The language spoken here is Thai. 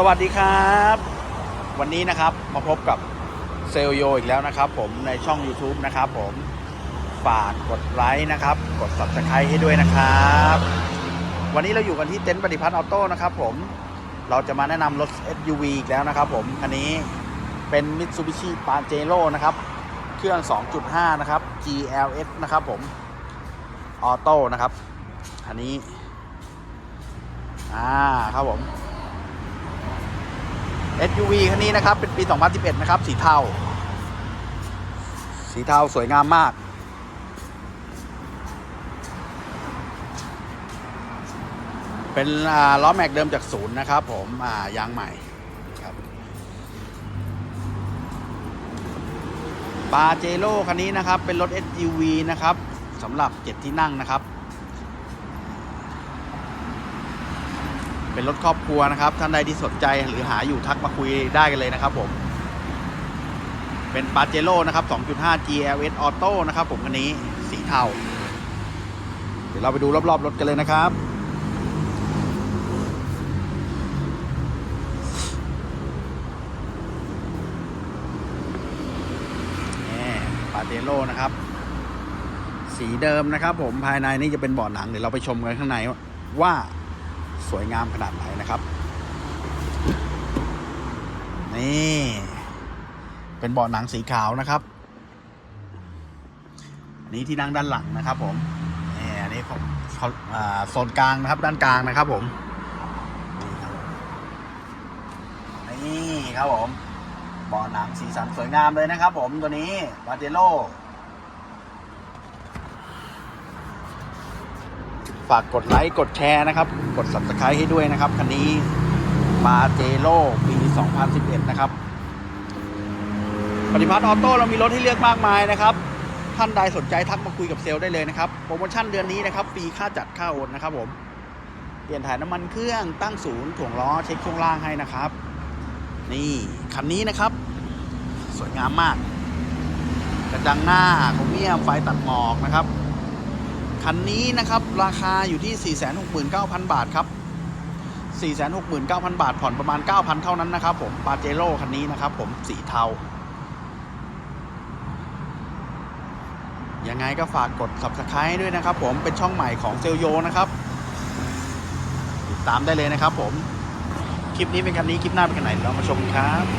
สวัสดีครับ วันนี้นะครับมาพบกับเซลโยอีกแล้วนะครับ ผมในช่อง YouTube นะครับผมฝากกดไลค์นะครับ กด Subscribe ให้ด้วยนะครับ วันนี้เราอยู่กันที่เต็นท์ปฏิพัฒน์ออโต้นะครับผมเราจะมาแนะนำรถ SUV อีกแล้วนะครับผมคันนี้เป็น Mitsubishi Pajero นะครับ เครื่อง 2.5 นะครับ GLS นะครับผมออโต้นะครับ อันนี้ อ่าครับผม SUV คันนี้นะครับ เป็นปี 2011 นะครับ สีเทา สีเทาสวยงามมาก เป็นล้อแม็กเดิมจากศูนย์นะครับผมยางใหม่ครับปาเจโร่คันนี้นะครับ เป็นรถ SUV นะครับสำหรับ 7 ที่นั่งนะครับ เป็นรถครอบครัวนะครับ ท่านใดที่สนใจหรือหาอยู่ทักมาคุยได้กันเลยนะครับ ผม เป็นปาเจโร่นะครับ 2.5 GLS Auto นะครับผมคันนี้สีเทา เดี๋ยวเราไปดูรอบๆรถกันเลยนะครับนี่ปาเจโร่นะครับ สีเดิมนะครับ ผมภายในนี่จะเป็นเบาะหนังเดี๋ยวเราไปชมกันข้างในว่า สวยงามขนาดไหนนะครับ นี่ เป็นเบาะหนังสีขาวนะครับอันนี้ที่นั่งด้านหลังนะครับผมนี่อันนี้ของเขาอ่าโซนกลางนะครับ ด้านกลางนะครับผมนี่ครับผมเบาะหนังสีสันสวยงามเลยนะครับผมตัวนี้บาเจโร่ ฝากกดไลค์กดแชร์นะครับ กด subscribe ให้ด้วยนะครับ คันนี้มาเจโร่ปี 2011 นะครับ ปฏิพัฒน์ออโต้เรามีรถให้เลือกมากมายนะครับ ท่านใดสนใจทักมาคุยกับเซลล์ได้เลยนะครับ โปรโมชั่นเดือนนี้นะครับฟรีค่าจัดค่าโอนนะครับผม เปลี่ยนถ่ายน้ำมันเครื่องตั้งศูนย์ถ่วงล้อเช็คช่วงล่างให้นะครับ นี่คันนี้นะครับ สวยงามมาก กระจังหน้าโครเมียมไฟตัดหมอกนะครับ คันนี้นะครับ ราคาอยู่ที่ 469,000 บาทครับ 469,000 บาท ผ่อนประมาณ 9,000 เท่านั้นนะครับผมปาเจโร่คันนี้นะครับผมสีเทา ยังไงก็ฝากกด subscribe ด้วยนะครับผมเป็นช่องใหม่ของเซลโยนะครับติดตามได้เลยนะครับผม คลิปนี้เป็นคันนี้ คลิปหน้าเป็นคันไหนเรามาชมกันครับ